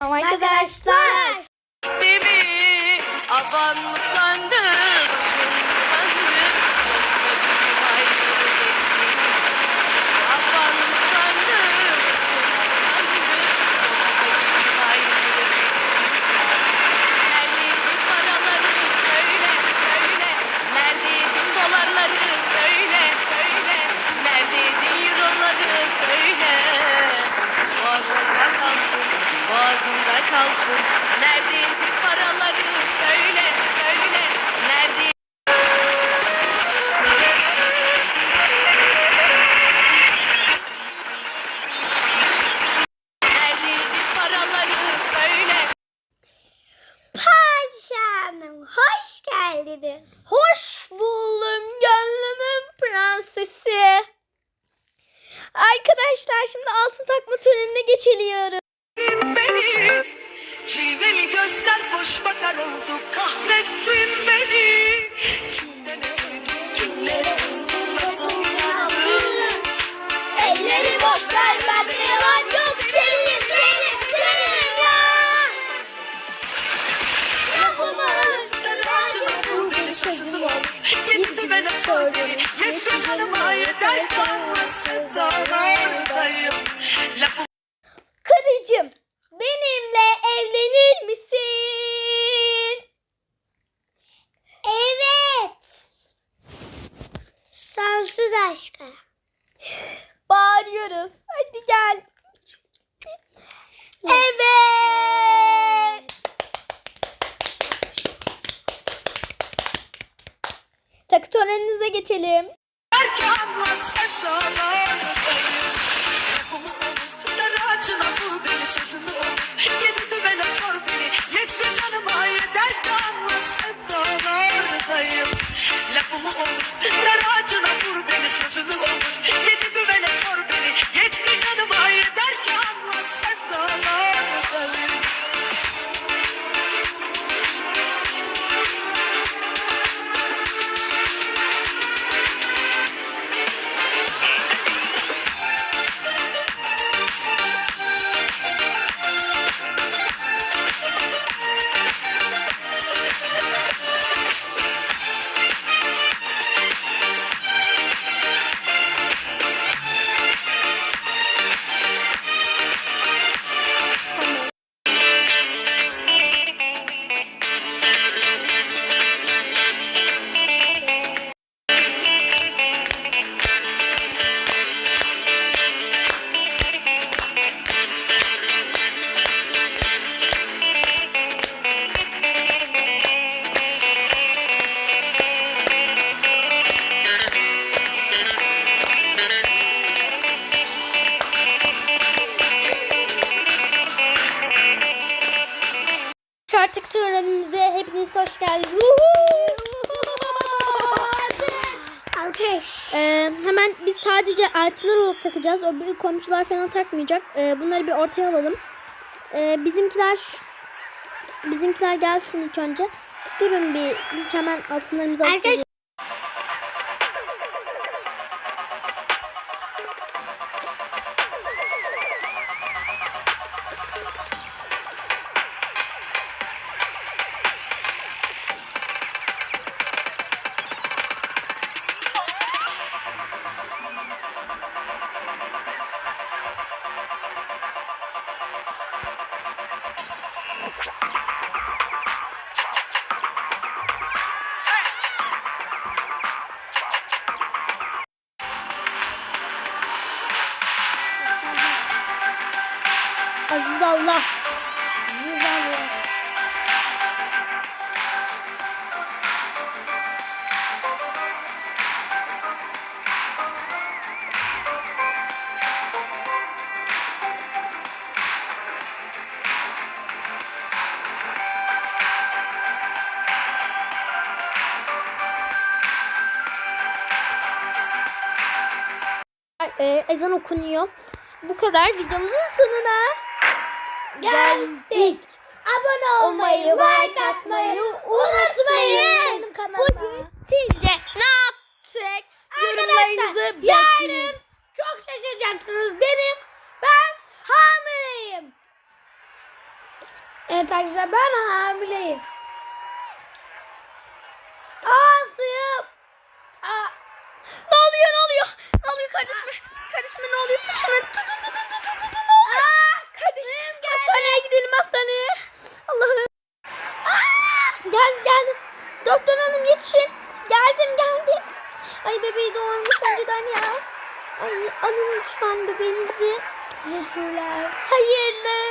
Tamam arkadaşlar. Değil mi? Boğazında kalsın. Neredeydin paraları söyle, söyle. Neredeydin paraları söyle. Padişahım hoş geldiniz. Hoş buldum gönlümün prensesi. Arkadaşlar şimdi altın takma törenine geçiliyoruz. Cilveli gözler boş bakar Bağırıyoruz. Hadi gel. Evet. Takı töreninize geçelim. Sor beni Yetti canıma yeter kalmasın dağlardayım geldiniz. Alkış. Ee, hemen biz sadece eltiler olarak takacağız. O büyük komşular falan takmayacak. Ee, bunları bir ortaya alalım. Ee, bizimkiler bizimkiler gelsin ilk önce. Durun bir ilk hemen altınlarımızı alıp Aziz Allah. Aziz Allah. Ee, ezan okunuyor. Bu kadar videomuzun sonuna geldik. Abone olmayı, like atmayı unutmayın. Bugün sizce ne yaptık? Yorumlarınızı yarın çok şaşıracaksınız. Benim ben hamileyim. Evet arkadaşlar ben hamileyim. Aa suyum. Aa. Ne oluyor ne oluyor? Ne oluyor kardeşime? Kardeşime ne oluyor? Tut şunları tutun tutun alın lütfen bebeğinizi. Teşekkürler. Hayırlı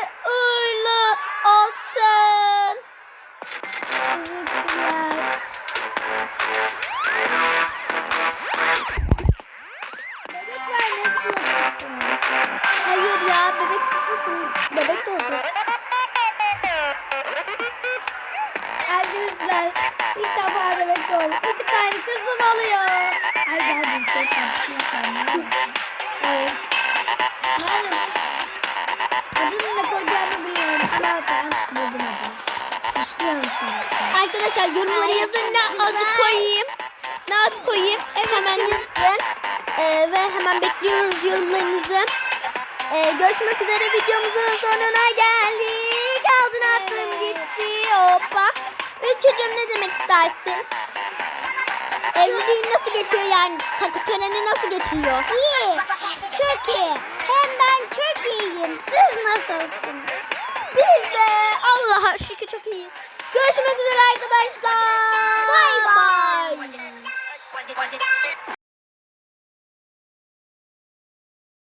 Arkadaşlar yorumlara yazın ne adı koyayım. Ne adı koyayım. hemen yazın. Ee, ve hemen bekliyoruz yorumlarınızı. Ee, görüşmek üzere videomuzun sonuna geldik. Aldın attım gitti. Hoppa. Ülkücüm ne demek istersin? Evliliğin nasıl geçiyor yani? Takı töreni nasıl geçiyor? İyi. Çok iyi. Hem ben çok iyiyim. Siz nasılsınız? Biz de Allah'a şükür çok iyiyiz. Görüşmek üzere arkadaşlar. Bay. Bye.